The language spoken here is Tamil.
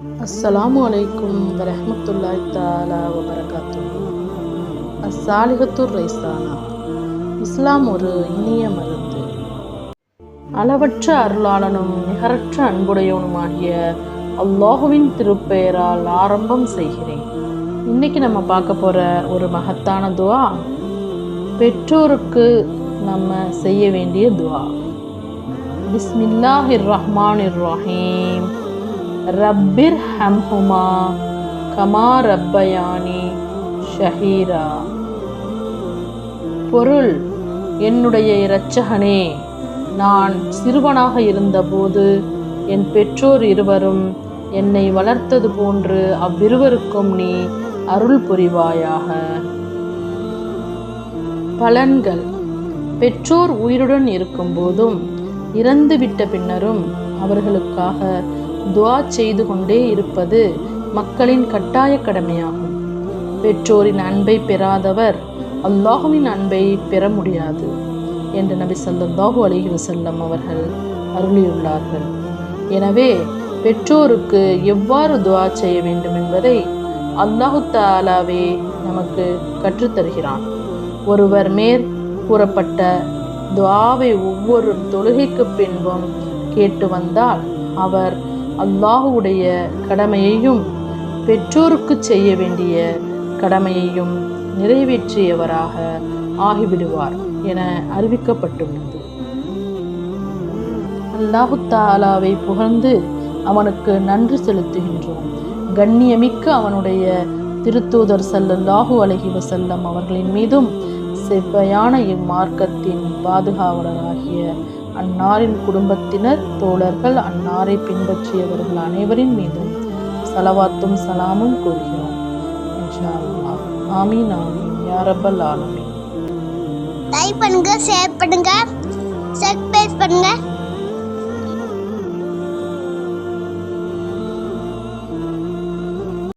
அஸ்ஸலாமு அலைக்கும் வரஹ்மத்துல்லாஹி தாலா வபரகாத்து அஸ்ஸாலிகத்துர் ரைசானா இஸ்லாம் ஒரு இனிய மருந்து. அளவற்ற அருளாளனும் நிகரற்ற அன்புடையவனுமாகிய அல்லாஹுவின் திருப்பெயரால் ஆரம்பம் செய்கிறேன். இன்னைக்கு நம்ம பார்க்க போகிற ஒரு மகத்தான துவா பெற்றோருக்கு நம்ம செய்ய வேண்டிய துவா. பிஸ்மில்லாஹிர் ரஹ்மான் இர் ரஹீம். ரப்பிர் ஹம்ஹுமா கமா ரப்பயானி ஷஹீரா. பொருள் என்னுடைய இரட்சகனே நான் சிறுவனாக இருந்தபோது என் பெற்றோர் இருவரும் என்னை வளர்த்தது போன்று அவ்விருவருக்கும் நீ அருள் புரிவாயாக. பலன்கள். பெற்றோர் உயிருடன் இருக்கும்போதும் இறந்துவிட்ட பின்னரும் அவர்களுக்காக துவா செய்து கொண்டே இருப்பது மக்களின் கட்டாய கடமையாகும். பெற்றோரின் அன்பை பெறாதவர் அல்லாஹுவின் அன்பை பெற முடியாது என்று நபி சல்லாஹூ அலைஹி வசல்லம் அவர்கள் அருளியுள்ளார்கள். எனவே பெற்றோருக்கு எவ்வாறு துவா செய்ய வேண்டும் என்பதை அல்லாஹு தாலாவே நமக்கு கற்றுத்தருகிறான் ஒருவர் மேற் கூறப்பட்ட துவாவை ஒவ்வொரு தொழுகைக்கு பின்பும் கேட்டு வந்தால் அவர் அல்லாஹுடைய கடமையையும் பெற்றோருக்கு செய்ய வேண்டிய கடமையையும் நிறைவேற்றியவராக ஆகிவிடுவார் என அறிவிக்கப்பட்டுள்ளது. அல்லாஹு தாலாவை புகழ்ந்து அவனுக்கு நன்றி செலுத்துகின்றோம். கண்ணியமிக்க அவனுடைய திருத்தூதர் ஸல்லல்லாஹு அலைஹி செல்லம் அவர்களின் மீதும் செவ்வையான இம்மார்க்கத்தின் பாதுகாவலராகிய அன்னாரின் குடும்பத்தினர் தோழர்கள் அன்னாரை பின்பற்றியவர்கள் அனைவரின் மீதும் சலவாத்தும் சலாமும் கூறுகிறோம். ஆமீன் ஆமீன். யாரப்பல் ஆலமீன். லைக் பண்ணுங்க ஷேர் பண்ணுங்க சப்ஸ்கிரைப் பண்ணுங்க.